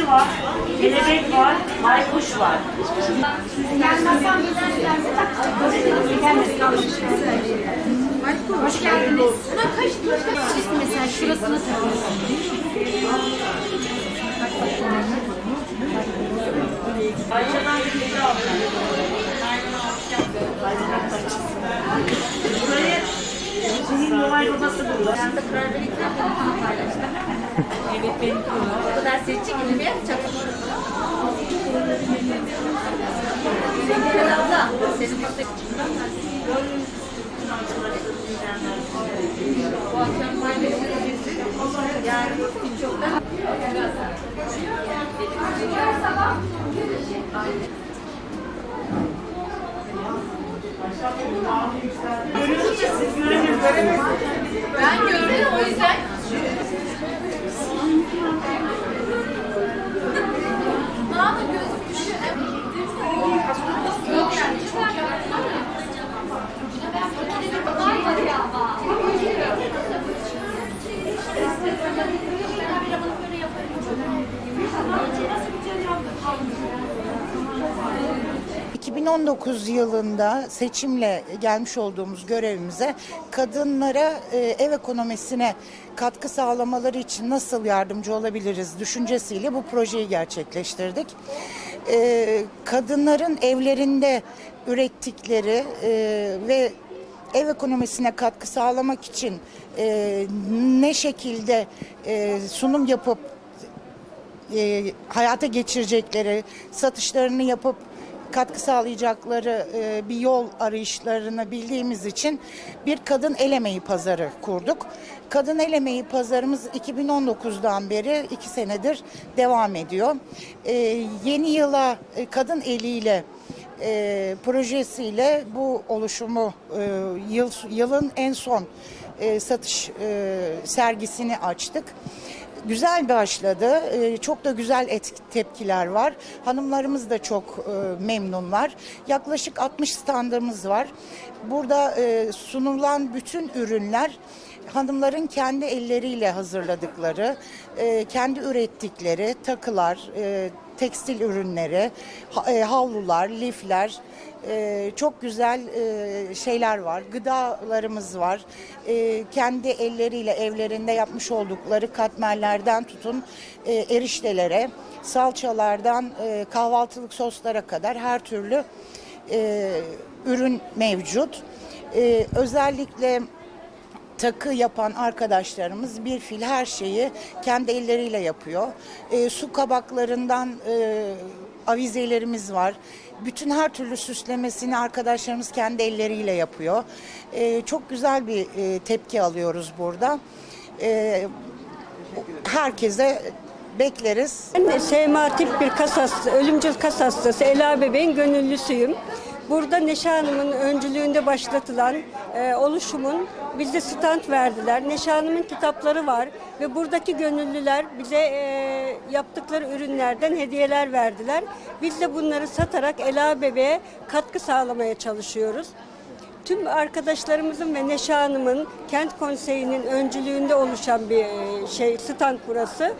var. Hoş geldiniz. Siz mesela şurasını takıyorsunuz. Ayşe'den bir aldım. Burayı senin Noel babası buldu. Ben de karar verirken paylaştım. Evet benim O seçici gibi. Zeynep abla, senin Bu akşam paylaşırız. Yarın çok da Ben gördüm o yüzden. Daha da gözüm düşüyor. Yok yani. Ee, 2019 yılında seçimle gelmiş olduğumuz görevimize kadınlara e, ev ekonomisine katkı sağlamaları için nasıl yardımcı olabiliriz düşüncesiyle bu projeyi gerçekleştirdik. E, Kadınların evlerinde ürettikleri e, ve ev ekonomisine katkı sağlamak için ne şekilde sunum yapıp hayata geçirecekleri, satışlarını yapıp katkı sağlayacakları e, bir yol arayışlarını bildiğimiz için bir kadın el emeği pazarı kurduk. Kadın el emeği pazarımız 2019'dan beri iki senedir devam ediyor. E, yeni yıla e, kadın eliyle e, projesiyle bu oluşumu e, yıl, yılın en son e, satış e, sergisini açtık. Güzel başladı. Ee, Çok da güzel et- tepkiler var. Hanımlarımız da çok e, memnunlar. Yaklaşık 60 standımız var. Burada e, sunulan bütün ürünler hanımların kendi elleriyle hazırladıkları, e, kendi ürettikleri takılar, e, tekstil ürünleri, e, havlular, lifler, ee, çok güzel e, şeyler var. Gıdalarımız var. Kendi elleriyle evlerinde yapmış oldukları katmerlerden tutun e, eriştelere, salçalardan e, kahvaltılık soslara kadar her türlü e, ürün mevcut. E, özellikle takı yapan arkadaşlarımız bir fil her şeyi kendi elleriyle yapıyor. E, su kabaklarından e, avizelerimiz var. Bütün her türlü süslemesini arkadaşlarımız kendi elleriyle yapıyor. E, çok güzel bir e, tepki alıyoruz burada. E, herkese bekleriz. Ben SMA tip bir kas hastası, ölümcül kas hastası Ela Bebeğin gönüllüsüyüm. Burada Neşe Hanım'ın öncülüğünde başlatılan e, oluşumun bize stand verdiler. Neşe Hanım'ın kitapları var ve buradaki gönüllüler bize e, yaptıkları ürünlerden hediyeler verdiler. Biz de bunları satarak Ela Bebeğe katkı sağlamaya çalışıyoruz. Tüm arkadaşlarımızın ve Neşe Hanım'ın kent konseyinin öncülüğünde oluşan bir e, şey stand burası.